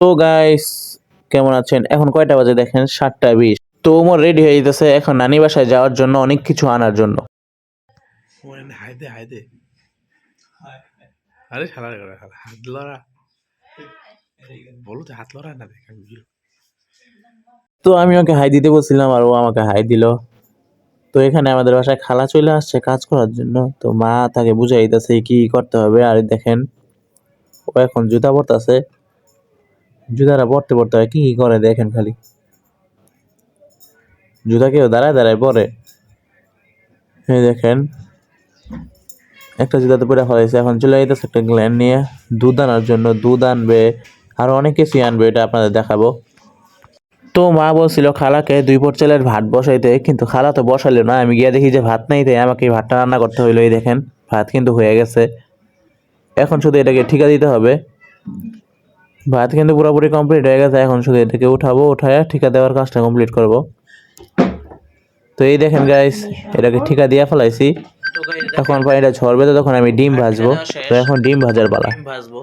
তো গাইস কেমন আছেন? এখন কয়টা বাজে দেখেন? সাতটা বিশ। তো ওমর রেডি হয়ে যেতেছে এখন নানি বাসায় যাওয়ার জন্য অনেক কিছু আনার জন্য। ওখানে হাই দে হাই দে আরে শালা করে হাত লড়া। বলো তো হাত লড়া না দেখ আমি তো আমি ওকে হাই দিতে বলছিলাম আর ও আমাকে হাই দিল। তো এখানে আমাদের বাসায় খালা চলে আসছে কাজ করার জন্য। তো মা তাকে বুঝাই দিতেছে কি করতে হবে। আর দেখেন ও এখন জুতা পরতেছে। জুতাটা পড়তে পড়তে হয়, কি কি করে দেখেন খালি। জুতা কেউ দাঁড়ায় দাঁড়ায় পরে। এই দেখেন, একটা জুতাতে পরে ফলাইছে এখন চলে যেতেছে একটা গ্ল্যান্ড নিয়ে। দুধ আনার জন্য দুধ আনবে, আরও অনেক কিছুই আনবে, এটা আপনাদের দেখাবো। তো মা বলছিল, খালাকে দুই পট চালের ভাত বসাইতে কিন্তু খালা তো বসালো না, আমি গিয়ে দেখি যে ভাত নাই, তাই আমাকে ভাতটা রান্না করতে হইল, এই দেখেন। ভাত কিন্তু হয়ে গেছে। এখন শুধু এটাকে ঠিকা দিতে হবে। ভাত কিন্তু পুরোপুরি কমপ্লিট হয়ে গেছে। এখন শুধু এটাকে উঠাবো, উঠায় ঠিকা দেওয়ার কাজটা কমপ্লিট করব। তো এই দেখেন গাইস এটাকে ঠিকা দিয়ে ফেলাইছি। তখন পানিটা ঝরবে তো তখন আমি ডিম ভাজবো, তো এখন ডিম ভাজার পালা। ভাজবো।